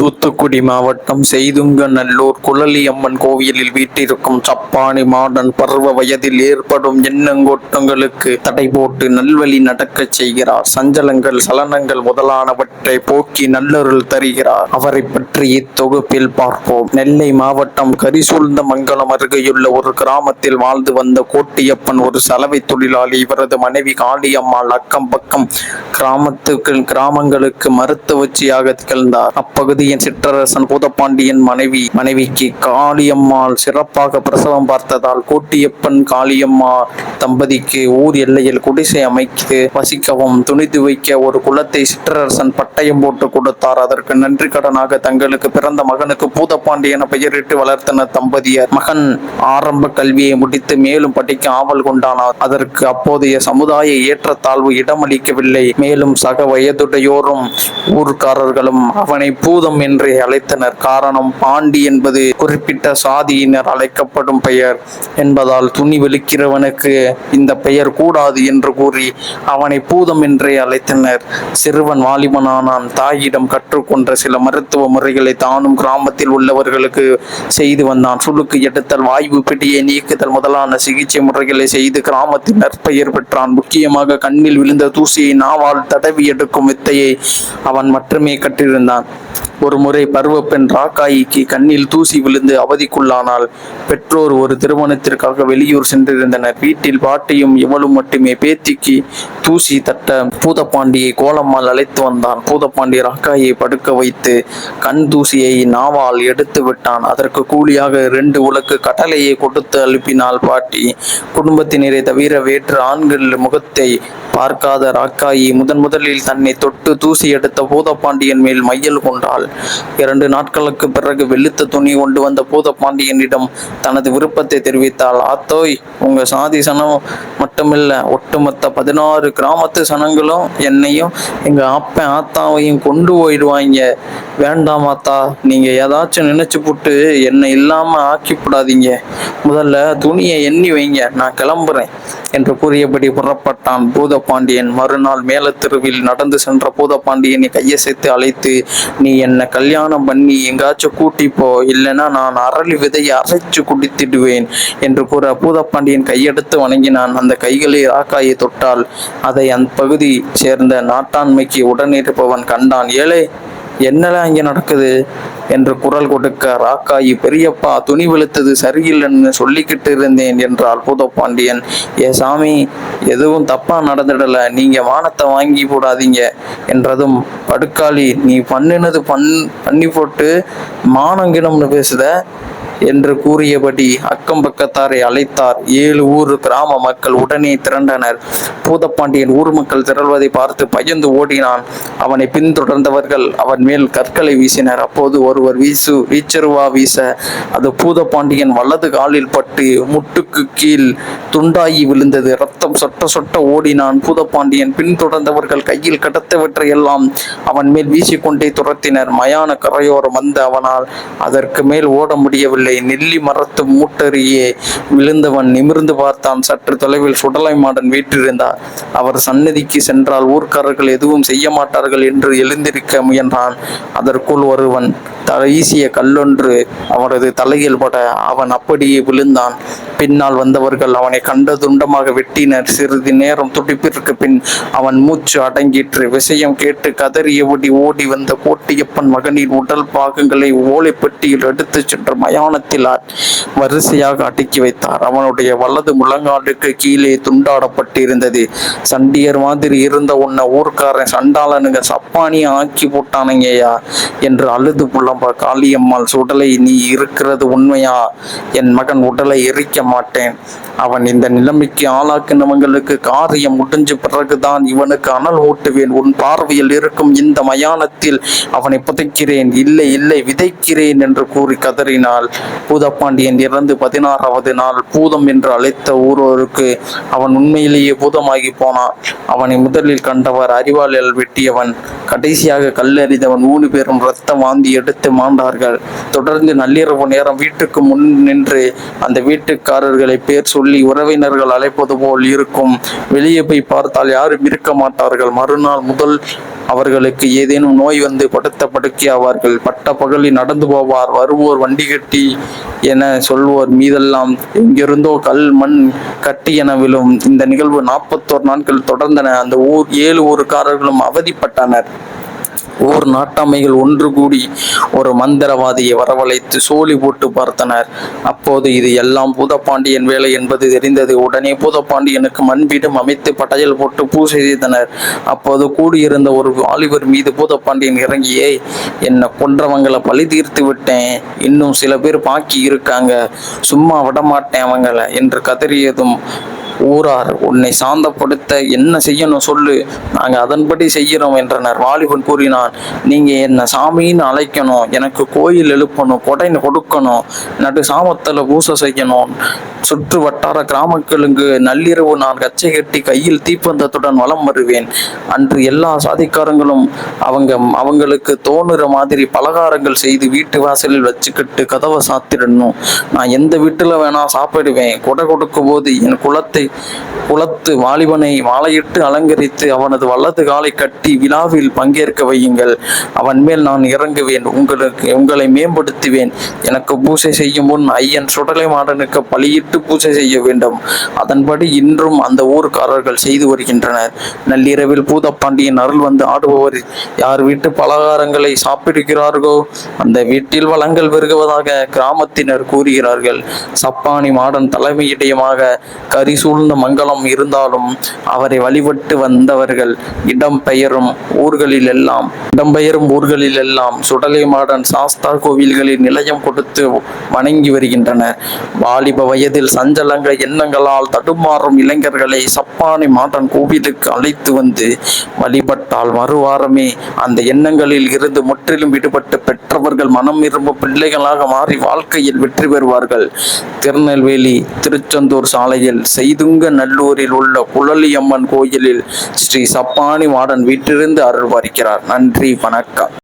தூத்துக்குடி மாவட்டம் செய்துங்க நல்லூர் குழலியம்மன் கோவிலில் வீட்டிற்கும் சப்பானி மாடன் பருவ வயதில் ஏற்படும் எண்ணங்கோட்டங்களுக்கு தடை போட்டு நல்வழி நடக்கச் செய்கிறார். சஞ்சலங்கள் சலனங்கள் முதலானவற்றை போக்கி நல்லருள் தருகிறார். அவரை பற்றி இத்தொகுப்பில் பார்ப்போம். நெல்லை மாவட்டம் கரிசூழ்ந்த மங்கலம் அருகேயுள்ள ஒரு கிராமத்தில் வாழ்ந்து வந்த கோட்டியப்பன் ஒரு சலவை தொழிலாளி இவரது மனைவி காளியம்மாள் அக்கம் பக்கம் கிராமத்துக்கு கிராமங்களுக்கு மருத்துவச்சியாக திகழ்ந்தார். பாண்டியன் சிற்றரசன் பூதப்பாண்டியன் மனைவி மனைவிக்கு காளியம்மாள் சிறப்பாக பிரசவம் பார்த்ததால் கோட்டியப்பன் காளியம்மா தம்பதிக்கு ஊர் எல்லையில் குடிசை அமைத்து வசிக்கவும் துணித்து வைக்க ஒரு குலத்தை சிற்றரசன் பட்டயம் போட்டு கொடுத்தார். அதற்கு நன்றி கடனாக தங்களுக்கு பிறந்த மகனுக்கு பூதப்பாண்டியன பெயரிட்டு வளர்த்தனர் தம்பதியர் மகன் ஆரம்ப கல்வியை முடித்து மேலும் படிக்க ஆவல் கொண்டானார். அதற்கு அப்போதைய சமுதாய ஏற்றத்தாழ்வு இடமளிக்கவில்லை. மேலும் சக வயதுடையோரும் ஊர்க்காரர்களும் அவனை பூதம் என்றே அழைத்தனர். காரணம் பாண்டி என்பது குறிப்பிட்ட சாதியினர் அழைக்கப்படும் பெயர். என்பதால் துணி வெளிக்கிறவனுக்கு இந்த பெயர் கூடாது என்று கூறி அவனை பூதம் என்றே அழைத்தனர். சிறுவன் வாலிபனானான். தாயிடம் கற்றுக்கொண்ட சில மருத்துவ முறைகளை தானும் கிராமத்தில் உள்ளவர்களுக்கு செய்து வந்தான். சுளுக்கு எடுத்தல் வாய்வு பிடியை நீக்குதல் முதலான சிகிச்சை முறைகளை செய்து கிராமத்தில் நற்பெயர் பெற்றான். முக்கியமாக கண்ணில் விழுந்த தூசியை நாவால் தடவி எடுக்கும் வித்தையை அவன் மட்டுமே கற்றிருந்தான். ஒரு முறை பருவப்பெண் ராக்காயிக்கு கண்ணில் தூசி விழுந்து அவதிக்குள்ளானால் பெற்றோர் ஒரு திருமணத்திற்காக வெளியூர் சென்றிருந்தனர். வீட்டில் பாட்டியும் இவளும் மட்டுமே பேத்திக்கு தூசி தட்ட பூதப்பாண்டியை கோலம்மாள் அழைத்து வந்தான். பூதப்பாண்டி ராக்காயை படுக்க வைத்து கண் தூசியை நாவால் எடுத்து விட்டான். அதற்கு கூலியாக ரெண்டு உலக்கு கடலையை கொடுத்து அனுப்பினாள் பாட்டி குடும்பத்தினரை தவிர வேற்று ஆண்கள் முகத்தை பார்க்காத ராக்காயி முதன் முதலில் தன்னை தொட்டு தூசி எடுத்த பூதப்பாண்டியன் மேல் மையல் கொண்டாள். இரண்டு நாட்களுக்கு பிறகு வெளுத்த துணி கொண்டு வந்த பூதப்பாண்டியனிடம் தனது விருப்பத்தை தெரிவித்தாள். ஆத்தோய் உங்க சாதி சனம் மட்டுமில்ல ஒட்டுமொத்த பதினாறு கிராமத்து சனங்களும் என்னையும் எங்க அப்பன் ஆத்தாவையும் கொண்டு போயிடுவாங்க. வேண்டாம் ஆத்தா நீங்க ஏதாச்சும் நினைச்சு போட்டு என்னை இல்லாம ஆக்கிவிடாதீங்க முதல்ல துணியை எண்ணி வைங்க நான் கிளம்புறேன் என்று கூறியபடி புறப்பட்டான் பூதப்பாண்டியன் மறுநாள் மேலத்தெருவில் நடந்து சென்ற பூதப்பாண்டியனை கையசைத்து அழைத்து நீ என்ன கல்யாணம் பண்ணி எங்காச்சும் கூட்டி போ இல்லைன்னா நான் அரளி விதையை அரைச்சு குடித்திடுவேன் என்று கூற பூதப்பாண்டியன் கையெடுத்து வணங்கினான். அந்த கைகளை ராக்காயை தொட்டால் அதை அந்த பகுதி சேர்ந்த நாட்டாண்மைக்கு உடனிருப்பவன் கண்டான். ஏழை என்னெல்லாம் இங்கே நடக்குது என்று குரல் கொடுக்க ராக்காயி பெரியப்பா துணி வெளுத்தது சரியில்லைன்னு சொல்லிக்கிட்டு இருந்தேன் என்றால் பூதப்பாண்டியன். ஏ சாமி எதுவும் தப்பா நடந்துடல. நீங்க வானத்தை வாங்கி போடாதீங்க என்றதும் படுக்காளி நீ பண்ணினது பண் பண்ணி போட்டு மானங்கிடம்னு பேசுத. என்று கூறியபடி அக்கம் பக்கத்தாரை அழைத்தார். ஏழு ஊர் கிராம மக்கள் உடனே திரண்டனர். பூதப்பாண்டியன் ஊர் மக்கள் திரள்வதை பார்த்து பயந்து ஓடினான். அவனை பின்தொடர்ந்தவர்கள் அவன் மேல் கற்களை வீசினர். அப்போது ஒருவர் வீசு வீச்சருவா வீச அது பூதப்பாண்டியன் வலது காலில் பட்டு முட்டுக்கு கீழ் துண்டாகி விழுந்தது. ரத்தம் சொட்ட சொட்ட ஓடினான். பூதப்பாண்டியன் பின்தொடர்ந்தவர்கள் கையில் கடத்தவற்றை எல்லாம் அவன் மேல் வீசிக்கொண்டே துரத்தினர். மயான கரையோரம் வந்த அவனால் அதற்கு மேல் ஓட முடியவில்லை. நெல்லி மரத்து மூட்டறியே விழுந்தவன் நிமிர்ந்து பார்த்தான். சற்று தொலைவில் சுடலை மாடன் வீற்றிருந்தார். அவர் சன்னதிக்கு சென்றால் ஊர்க்காரர்கள் எதுவும் செய்ய மாட்டார்கள் என்று எழுந்திருக்க முயன்றான். அதற்குள் ஒருவன் வீசிய கல்லொன்று அவரது தலையில் பட அவன் அப்படியே விழுந்தான். பின்னால் வந்தவர்கள் அவனை கண்ட துண்டமாக வெட்டினர். சிறிது நேரம் துடிப்பிற்கு பின் அவன் மூச்சு அடங்கிற்று. விஷயம் கேட்டு கதறியபடி ஓடி வந்த கோட்டியப்பன் மகனின் உடல் பாகங்களை ஓலைப்பெட்டியில் எடுத்துச் சென்ற மயானத்தில் வரிசையாக அடுக்கி வைத்தார். அவனுடைய வலது முழங்காலுக்கு கீழே துண்டாடப்பட்டிருந்தது. சண்டியர் மாதிரி இருந்த உன்னை ஊர்க்காரன் சண்டாளனுங்க சப்பானியை ஆக்கி போட்டானுங்கய்யா என்று அழுது சொல்லப்பா காளியம்மாள் சுடலை நீ இருக்கிறது உண்மையா? என் மகன் உடலை எரிக்க மாட்டேன். அவன் இந்த நிலைமைக்கு ஆளாக்கினவங்களுக்கு காரியம் முடிஞ்ச பிறகுதான் இவனுக்கு அனல் ஊட்டுவேன். உன் பார்வையில் இருக்கும் இந்த மயானத்தில் அவனை புதைக்கிறேன். இல்லை இல்லை விதைக்கிறேன் என்று கூறி கதறினாள். பூதப்பாண்டியன் இறந்து பதினாறாவது நாள் பூதம் என்று அழைத்த ஊரோருக்கு அவன் உண்மையிலேயே பூதமாகி போனான். அவனை முதலில் கண்டவர் அறிவாளியால் வெட்டியவன். கடைசியாக கல்லறிந்தவன் மூணு பேரும் ரத்தம் வாந்தி எடுத்து மாண்டார்கள். தொடர்ந்து நள்ளிரவு நேரம் வீட்டுக்கு முன் நின்று அந்த வீட்டுக்காரர்களை பேர் சொல்லி உறவினர்கள் அழைப்பது போல் இருக்கும். வெளியே போய் பார்த்தால் யாரும் இருக்க மாட்டார்கள். மறுநாள் முதல் அவர்களுக்கு ஏதேனும் நோய் வந்து படுத்த படுக்கையாவார்கள் பட்ட பகலில் நடந்து போவார். வருவோர் வண்டி கட்டி என சொல்வோர் மீதெல்லாம் எங்கிருந்தோ கல் மண் கட்டி என விழும் இந்த நிகழ்வு நாற்பத்தோரு நாட்கள் தொடர்ந்தன. அந்த ஊர் ஏழு ஊருக்காரர்களும் அவதிப்பட்டனர். ஊர் நாட்டாமைகள் ஒன்று கூடி ஒரு மந்திரவாதியை வரவழைத்து சோழி போட்டு பார்த்தனர். அப்போது இது எல்லாம் பூதப்பாண்டியன் வேலை என்பது தெரிந்தது. உடனே பூதப்பாண்டியனுக்கு மண்பீடம் அமைத்து படையல் போட்டு பூஜை செய்தனர். அப்போது கூடியிருந்த ஒரு வாலிபர் மீது பூதப்பாண்டியன் இறங்கியே என்னை கொன்றவங்களை பழி தீர்த்து விட்டேன். இன்னும் சில பேர் பாக்கி இருக்காங்க. சும்மா விடமாட்டேன் அவங்களை என்று கதறியதும் ஊரார் உன்னை சாந்தப்படுத்த என்ன செய்யணும் சொல்லு. நாங்கள் அதன்படி செய்கிறோம் என்றனர். வாலிபன் கூறினான் நீங்கள் என்னை சாமின்னு அழைக்கணும். எனக்கு கோயில் எழுப்பணும் கொடைன்னு கொடுக்கணும் நடு சாமத்தில் பூசை செய்யணும். சுற்று வட்டார கிராமங்களுக்கு நள்ளிரவு நான் கச்சை கட்டி கையில் தீப்பந்தத்துடன் வலம் வருவேன். அன்று எல்லா சாதிக்காரங்களும் அவங்க அவங்களுக்கு தோணுற மாதிரி பலகாரங்கள் செய்து வீட்டு வாசலில் வச்சுக்கிட்டு கதவை சாத்திடணும். நான் எந்த வீட்டில் வேணா சாப்பிடுவேன். கொடை கொடுக்கும் போது என் குலத்தை குளத்து வாலிபனை மாலையிட்டு அலங்கரித்து அவனது வலது காலை கட்டி விழாவில் பங்கேற்க வையுங்கள். அவன் மேல் நான் இறங்குவேன். உங்களுக்கு உங்களை மேம்படுத்துவேன். எனக்கு பூசை செய்யும் முன் ஐயன் சுடலை மாடனுக்கு பலியிட்டு பூஜை செய்ய வேண்டும். அதன்படி இன்றும் அந்த ஊர்க்காரர்கள் செய்து வருகின்றனர். நள்ளிரவில் பூதப்பாண்டியன் அருள் வந்து ஆடுபவர் யார் வீட்டு பலகாரங்களை சாப்பிடுகிறார்களோ அந்த வீட்டில் வளங்கள் பெருகுவதாக கிராமத்தினர் கூறுகிறார்கள். சப்பானி மாடன் தலைமையிடயமாக கரிசூல் சூழ்ந்த மங்களம் இருந்தாலும் அவரை வழிபட்டு வந்தவர்கள் இடம்பெயரும் ஊர்களில் எல்லாம் இடம்பெயரும் ஊர்களில் எல்லாம் சுடலை மாடன் சாஸ்தா கோவில்களில் நிலையம் கொடுத்து வணங்கி வருகின்றனர் வாலிப வயதில் சஞ்சலங்க எண்ணங்களால் தடுமாறும் இளைஞர்களை சப்பானி மாடன் கோவிலுக்கு அழைத்து வந்து வழிபட்டால் மறுவாரமே அந்த எண்ணங்களில் இருந்து முற்றிலும் விடுபட்டு பெற்றவர்கள் மனம் விரும்பும் பிள்ளைகளாக மாறி வாழ்க்கையில் வெற்றி பெறுவார்கள். திருநெல்வேலி திருச்செந்தூர் சாலையில் செய்துங்க நல்லூரில் உள்ள குழலியம்மன் கோயிலில் ஸ்ரீ சப்பானி மாடன் வீட்டிலிருந்து அருள் வருகிறார் நன்றி வணக்கம்.